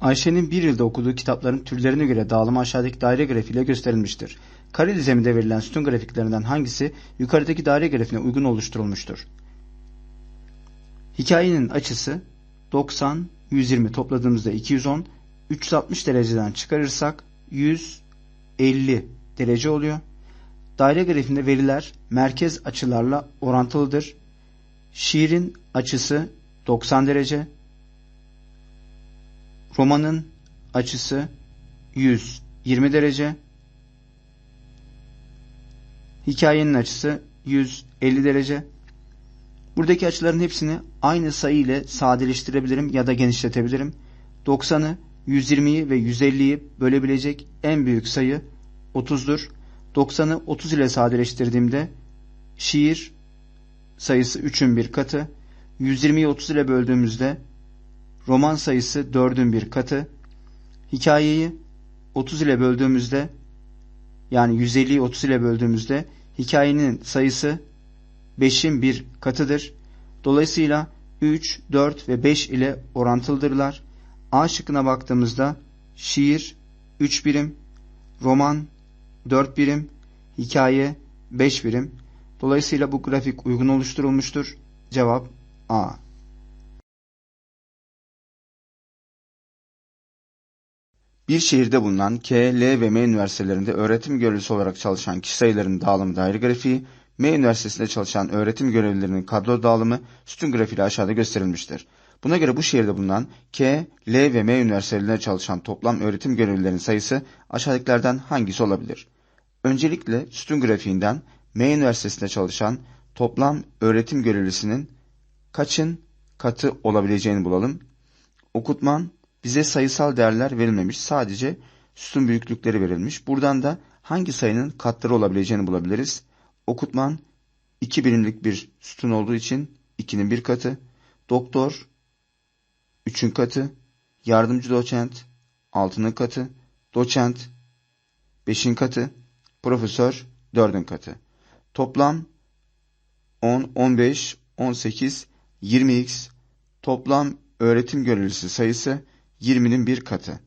Ayşe'nin bir yılda okuduğu kitapların türlerine göre dağılımı aşağıdaki daire grafiğiyle gösterilmiştir. Kare dizeminde verilen sütun grafiklerinden hangisi yukarıdaki daire grafiğine uygun oluşturulmuştur? Hikayenin açısı 90, 120 topladığımızda 210, 360 dereceden çıkarırsak 150 derece oluyor. Daire grafiğinde veriler merkez açılarla orantılıdır. Şiirin açısı 90 derece, romanın açısı 120 derece, hikayenin açısı 150 derece. Buradaki açıların hepsini aynı sayı ile sadeleştirebilirim ya da genişletebilirim. 90'ı, 120'yi ve 150'yi bölebilecek en büyük sayı 30'dur. 90'ı 30 ile sadeleştirdiğimde şiir sayısı 3'ün bir katı. 120'yi 30 ile böldüğümüzde roman sayısı 4'ün bir katı. Hikayeyi 30 ile böldüğümüzde yani 150'yi 30 ile böldüğümüzde hikayenin sayısı 5'in bir katıdır. Dolayısıyla 3, 4 ve 5 ile orantılıdırlar. A şıkkına baktığımızda şiir 3 birim, roman 4 birim, hikaye 5 birim. Dolayısıyla bu grafik uygun oluşturulmuştur. Cevap A. Bir şehirde bulunan K, L ve M üniversitelerinde öğretim görevlisi olarak çalışan kişi sayılarının dağılımı daire grafiği, M üniversitesinde çalışan öğretim görevlilerinin kadro dağılımı sütun grafiği aşağıda gösterilmiştir. Buna göre bu şehirde bulunan K, L ve M üniversitelerinde çalışan toplam öğretim görevlilerinin sayısı aşağıdakilerden hangisi olabilir? Öncelikle sütun grafiğinden M üniversitesinde çalışan toplam öğretim görevlisinin kaçın katı olabileceğini bulalım. Okutman bize sayısal değerler verilmemiş. Sadece sütun büyüklükleri verilmiş. Buradan da hangi sayının katları olabileceğini bulabiliriz. Okutman 2 birimlik bir sütun olduğu için 2'nin bir katı. Doktor 3'ün katı. Yardımcı doçent 6'nın katı. Doçent 5'in katı. Profesör 4'ün katı. Toplam 10, 15, 18, 20x toplam öğretim görevlisi sayısı 20'nin bir katı.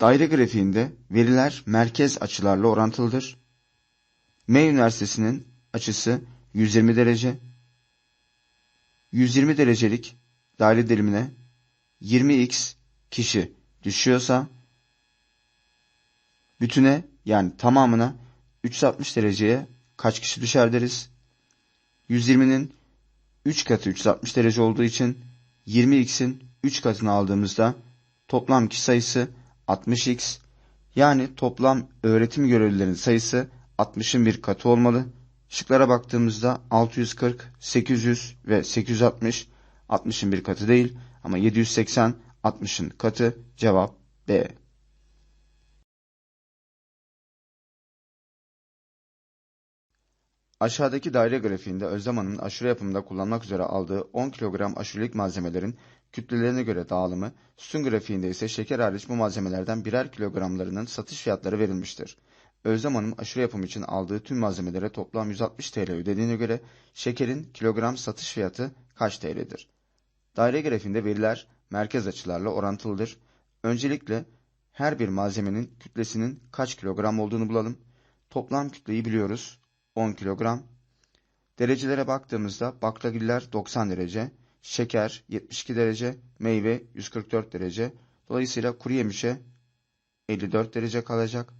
Daire grafiğinde veriler merkez açılarla orantılıdır. M Üniversitesi'nin açısı 120 derece. 120 derecelik daire dilimine 20x kişi düşüyorsa bütüne yani tamamına 360 dereceye kaç kişi düşer deriz. 120'nin 3 katı 360 derece olduğu için 20x'in 3 katını aldığımızda toplam kişi sayısı 60x yani toplam öğretim görevlilerinin sayısı 60'ın bir katı olmalı. Şıklara baktığımızda 640, 800 ve 860 60'ın bir katı değil ama 780 60'ın katı cevap B. Aşağıdaki daire grafiğinde Özlem aşure yapımında kullanmak üzere aldığı 10 kilogram aşurelik malzemelerin kütlelerine göre dağılımı, sütun grafiğinde ise şeker hariç bu malzemelerden birer kilogramlarının satış fiyatları verilmiştir. Özlem Hanım aşure yapımı için aldığı tüm malzemelere toplam 160 TL ödediğine göre şekerin kilogram satış fiyatı kaç TL'dir? Daire grafiğinde veriler merkez açılarla orantılıdır. Öncelikle her bir malzemenin kütlesinin kaç kilogram olduğunu bulalım. Toplam kütleyi biliyoruz. 10 kilogram. Derecelere baktığımızda baklagiller 90 derece, şeker 72 derece, meyve 144 derece. Dolayısıyla kuru yemişe 54 derece kalacak.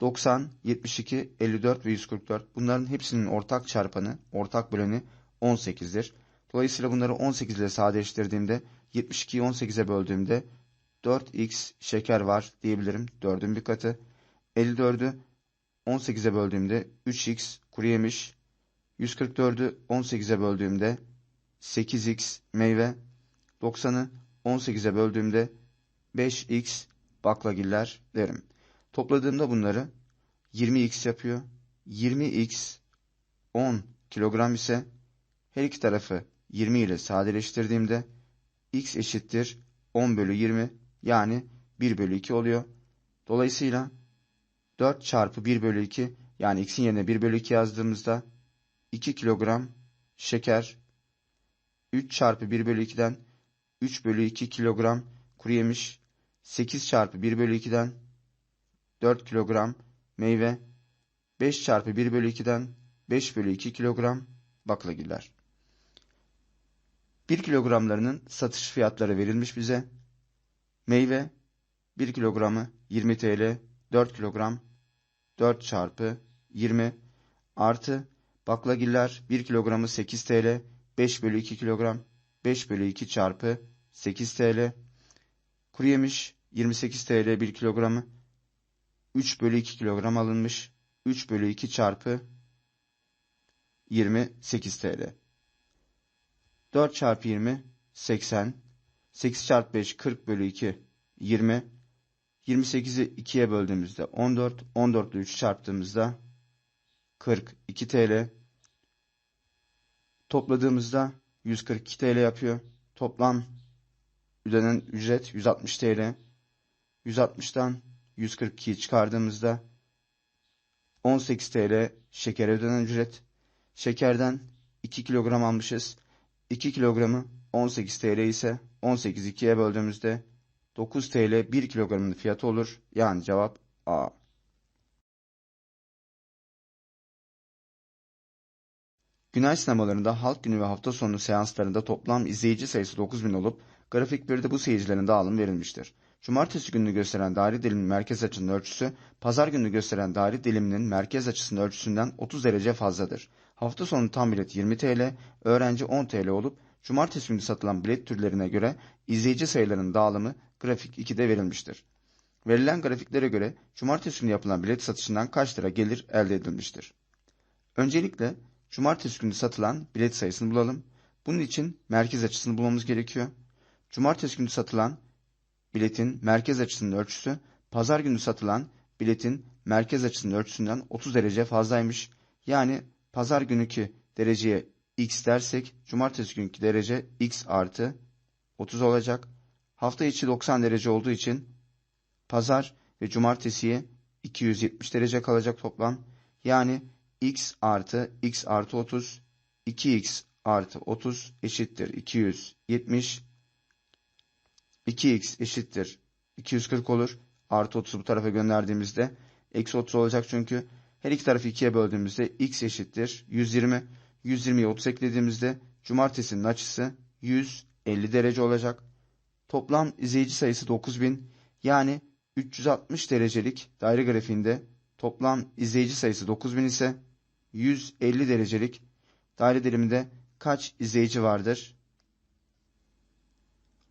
90, 72, 54 ve 144 bunların hepsinin ortak çarpanı, ortak böleni 18'dir. Dolayısıyla bunları 18 ile sadeleştirdiğimde 72'yi 18'e böldüğümde 4x şeker var diyebilirim. 4'ün bir katı. 54'ü 18'e böldüğümde 3x kuru yemiş. 144'ü 18'e böldüğümde 8x meyve. 90'ı 18'e böldüğümde 5x baklagiller derim. Topladığımda bunları 20x yapıyor. 20x 10 kilogram ise her iki tarafı 20 ile sadeleştirdiğimde x eşittir 10 bölü 20 yani 1 bölü 2 oluyor. Dolayısıyla 4 çarpı 1 bölü 2 yani x'in yerine 1 bölü 2 yazdığımızda 2 kilogram şeker, 3 çarpı 1 bölü 2'den 3 bölü 2 kilogram kuru yemiş, 8 çarpı 1 bölü 2'den 4 kilogram meyve, 5 çarpı 1 bölü 2'den 5 bölü 2 kilogram baklagiller. 1 kilogramlarının satış fiyatları verilmiş bize. Meyve 1 kilogramı 20 TL, 4 kilogram 4 çarpı 20 artı baklagiller 1 kilogramı 8 TL, 5 bölü 2 kilogram 5 bölü 2 çarpı 8 TL. Kuru yemiş 28 TL 1 kilogramı 3 bölü 2 kilogram alınmış. 3 bölü 2 çarpı 28 TL. 4 çarpı 20 80. 8 çarpı 5 40 bölü 2 20. 28'i 2'ye böldüğümüzde 14. 14 ile 3 çarptığımızda 42 TL. Topladığımızda 142 TL yapıyor. Toplam ödenen ücret 160 TL. 160'tan 142'yi çıkardığımızda 18 TL şeker ödenen ücret. Şekerden 2 kilogram almışız. 2 kilogramı 18 TL ise 18 2'ye böldüğümüzde 9 TL 1 kilogramın fiyatı olur. Yani cevap A. Günay sinemalarında halk günü ve hafta sonu seanslarında toplam izleyici sayısı 9000 olup grafik 1'de bu seyircilerin dağılım verilmiştir. Cumartesi gününü gösteren daire diliminin merkez açının ölçüsü, pazar gününü gösteren daire diliminin merkez açısının ölçüsünden 30 derece fazladır. Hafta sonu tam bilet 20 TL, öğrenci 10 TL olup, cumartesi günü satılan bilet türlerine göre izleyici sayılarının dağılımı grafik 2'de verilmiştir. Verilen grafiklere göre cumartesi günü yapılan bilet satışından kaç lira gelir elde edilmiştir? Öncelikle cumartesi günü satılan bilet sayısını bulalım. Bunun için merkez açısını bulmamız gerekiyor. Cumartesi günü satılan biletin merkez açısının ölçüsü pazar günü satılan biletin merkez açısının ölçüsünden 30 derece fazlaymış. Yani pazar günkü dereceye x dersek cumartesi günkü derece x artı 30 olacak. Hafta içi 90 derece olduğu için pazar ve cumartesiye 270 derece kalacak toplam. Yani x artı x artı 30 2x artı 30 eşittir 270 2x eşittir 240 olur. Artı 30'u bu tarafa gönderdiğimizde eksi 30 olacak çünkü her iki tarafı 2'ye böldüğümüzde x eşittir 120. 120'ye 30 eklediğimizde cumartesinin açısı 150 derece olacak. Toplam izleyici sayısı 9000 yani 360 derecelik daire grafiğinde toplam izleyici sayısı 9000 ise 150 derecelik daire diliminde kaç izleyici vardır?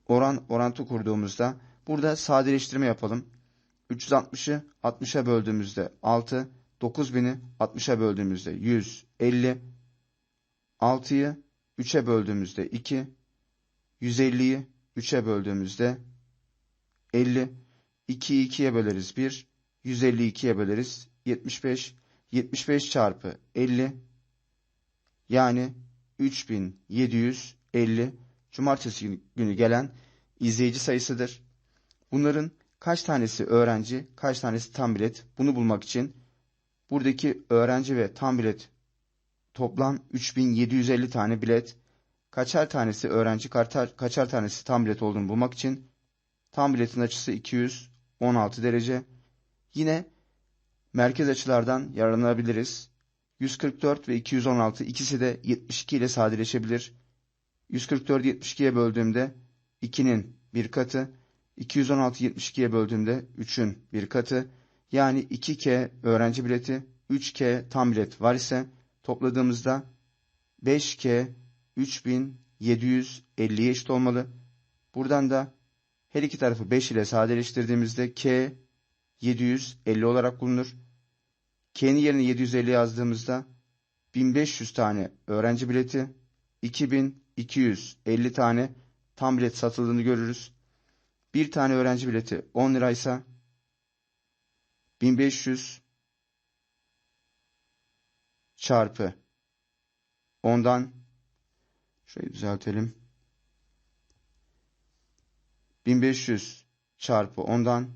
Oran orantı kurduğumuzda burada sadeleştirme yapalım. 360'ı 60'a böldüğümüzde 6, 9000'i 60'a böldüğümüzde 150, 6'yı 3'e böldüğümüzde 2, 150'yi 3'e böldüğümüzde 50, 2'yi 2'ye böleriz 1, 150'yi 2'ye böleriz 75, 75 çarpı 50 yani 3750 cumartesi günü gelen izleyici sayısıdır. Bunların kaç tanesi öğrenci, kaç tanesi tam bilet? Bunu bulmak için buradaki öğrenci ve tam bilet toplam 3750 tane bilet, kaçar tanesi öğrenci, kaçar, tanesi tam bilet olduğunu bulmak için tam biletin açısı 216 derece. Yine merkez açılardan yararlanabiliriz. 144 ve 216 ikisi de 72 ile sadeleşebilir. 144'ü 72'ye böldüğümde 2'nin bir katı, 216 72'ye böldüğümde 3'ün bir katı. Yani 2K öğrenci bileti, 3K tam bilet var ise topladığımızda 5K 3750'ye eşit olmalı. Buradan da her iki tarafı 5 ile sadeleştirdiğimizde K 750 olarak bulunur. K'nin yerine 750 yazdığımızda 1500 tane öğrenci bileti, 2250 tane tam bilet satıldığını görürüz. Bir tane öğrenci bileti 10 liraysa 1500 çarpı ondan şöyle düzeltelim. 1500 çarpı ondan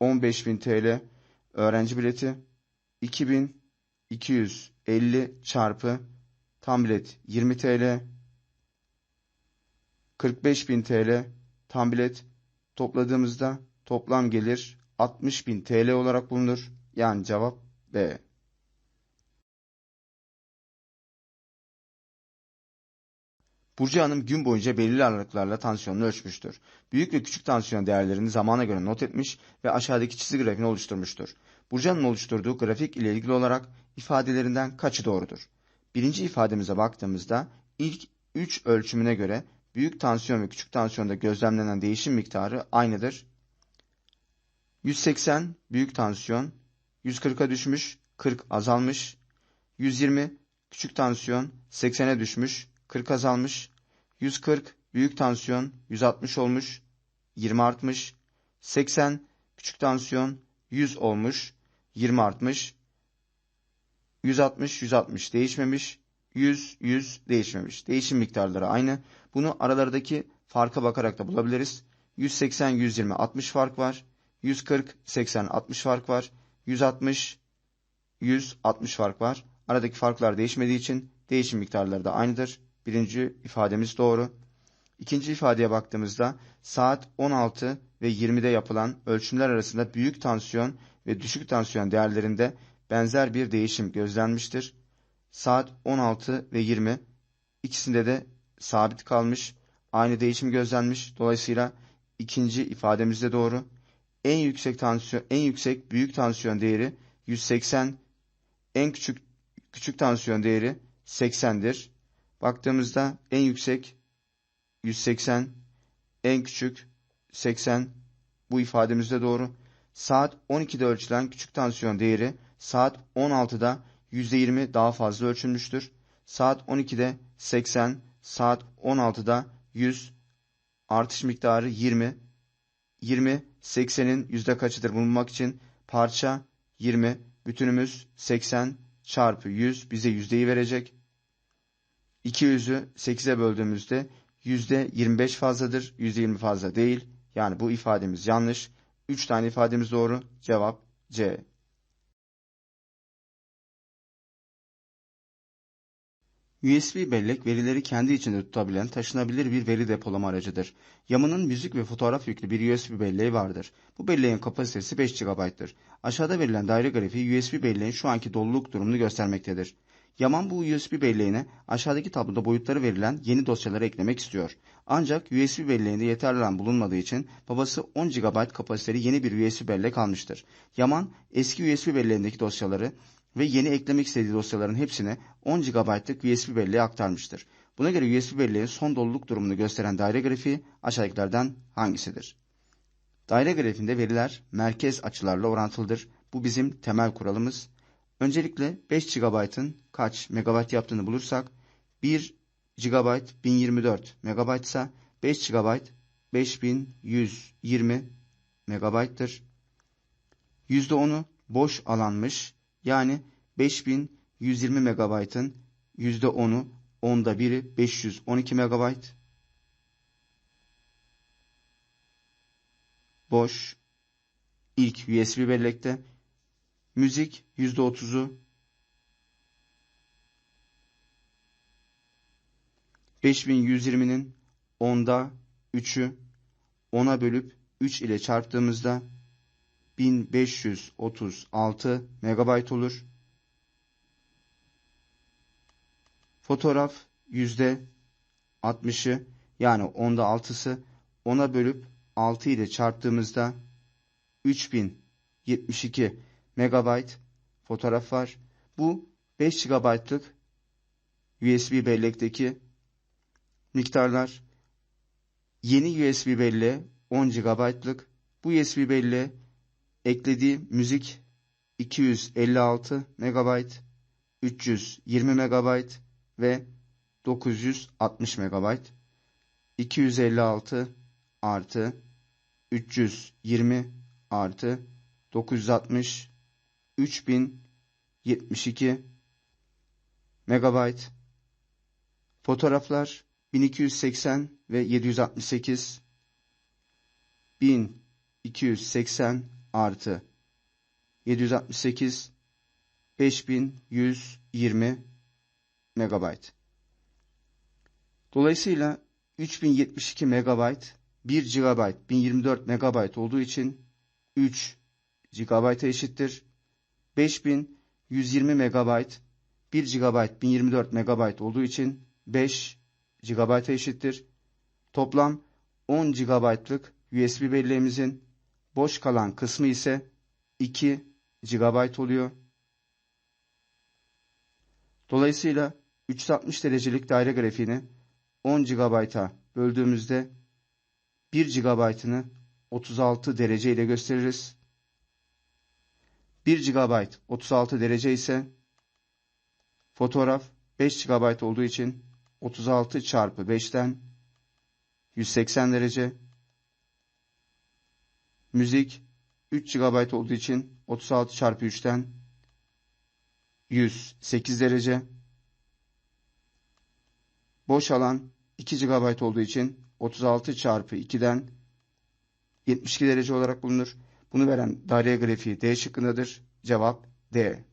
15.000 TL öğrenci bileti 2000 250 çarpı tam bilet 20 TL 45.000 TL tam bilet topladığımızda toplam gelir 60.000 TL olarak bulunur. Yani cevap B. Burcu Hanım gün boyunca belirli aralıklarla tansiyonunu ölçmüştür. Büyük ve küçük tansiyon değerlerini zamana göre not etmiş ve aşağıdaki çizgi grafiğini oluşturmuştur. Burcu Hanım'ın oluşturduğu grafik ile ilgili olarak ifadelerinden kaçı doğrudur? Birinci ifademize baktığımızda ilk 3 ölçümüne göre büyük tansiyon ve küçük tansiyonda gözlemlenen değişim miktarı aynıdır. 180 büyük tansiyon, 140'a düşmüş, 40 azalmış. 120 küçük tansiyon, 80'e düşmüş, 40 azalmış. 140 büyük tansiyon, 160 olmuş, 20 artmış. 80 küçük tansiyon, 100 olmuş, 20 artmış. 160 160 değişmemiş. 100 100 değişmemiş. Değişim miktarları aynı. Bunu aralardaki farka bakarak da bulabiliriz. 180 120 60 fark var. 140 80 60 fark var. 160 100 60 fark var. Aradaki farklar değişmediği için değişim miktarları da aynıdır. Birinci ifademiz doğru. İkinci ifadeye baktığımızda saat 16 ve 20'de yapılan ölçümler arasında büyük tansiyon ve düşük tansiyon değerlerinde benzer bir değişim gözlenmiştir. Saat 16 ve 20 ikisinde de sabit kalmış, aynı değişim gözlenmiş. Dolayısıyla ikinci ifademiz de doğru. En yüksek tansiyon, en yüksek büyük tansiyon değeri 180, en küçük küçük tansiyon değeri 80'dir. Baktığımızda en yüksek 180, en küçük 80 bu ifademiz de doğru. Saat 12'de ölçülen küçük tansiyon değeri saat 16'da %20 daha fazla ölçülmüştür. Saat 12'de 80, saat 16'da 100, artış miktarı 20. 20, 80'in yüzde kaçıdır bulunmak için parça 20, bütünümüz 80 çarpı 100 bize yüzdeyi verecek. 200'ü 8'e böldüğümüzde yüzde 25 fazladır, yüzde 20 fazla değil. Yani bu ifademiz yanlış. 3 tane ifademiz doğru. Cevap C. USB bellek verileri kendi içinde tutabilen taşınabilir bir veri depolama aracıdır. Yaman'ın müzik ve fotoğraf yüklü bir USB belleği vardır. Bu belleğin kapasitesi 5 GB'tır. Aşağıda verilen daire grafiği USB belleğin şu anki doluluk durumunu göstermektedir. Yaman bu USB belleğine aşağıdaki tabloda boyutları verilen yeni dosyaları eklemek istiyor. Ancak USB belleğinde yeterli RAM bulunmadığı için babası 10 GB kapasiteli yeni bir USB bellek almıştır. Yaman eski USB belleğindeki dosyaları ve yeni eklemek istediği dosyaların hepsini 10 GB'lık USB belleğe aktarmıştır. Buna göre USB belleğin son doluluk durumunu gösteren daire grafiği aşağıdakilerden hangisidir? Daire grafiğinde veriler merkez açılarla orantılıdır. Bu bizim temel kuralımız. Öncelikle 5 GB'ın kaç megabayt yaptığını bulursak 1 GB 1024 MB ise 5 GB 5120 MB'tır. %10'u boş alanmış. Yani 5120 MB'ın %10'u onda biri 512 MB. Boş ilk USB bellekte müzik %30'u 5120'nin onda 3'ü 10'a bölüp 3 ile çarptığımızda 1536 MB olur. Fotoğraf yüzde 60'ı yani onda 6'sı 10'a bölüp 6 ile çarptığımızda 3072 MB fotoğraf var. Bu 5 GB'lık USB bellekteki miktarlar. Yeni USB belleğe 10 GB'lık. Bu USB belleğe eklediği müzik 256 MB, 320 MB ve 960 MB. 256 artı 320 artı 960 3072 MB. Fotoğraflar 1280 ve 768 1280 artı 768 5120 megabayt. Dolayısıyla 3072 megabayt 1 GB 1024 megabayt olduğu için 3 GB'a eşittir. 5120 megabayt 1 GB 1024 megabayt olduğu için 5 GB'a eşittir. Toplam 10 GB'lık USB belleğimizin boş kalan kısmı ise 2 GB oluyor. Dolayısıyla 360 derecelik daire grafiğini 10 GB'a böldüğümüzde 1 GB'ını 36 derece ile gösteririz. 1 GB 36 derece ise fotoğraf 5 GB olduğu için 36 çarpı 5'ten 180 derece. Müzik 3 GB olduğu için 36 çarpı 3'ten 108 derece. Boş alan 2 GB olduğu için 36 çarpı 2'den 72 derece olarak bulunur. Bunu veren daire grafiği D şıkkındadır. Cevap D.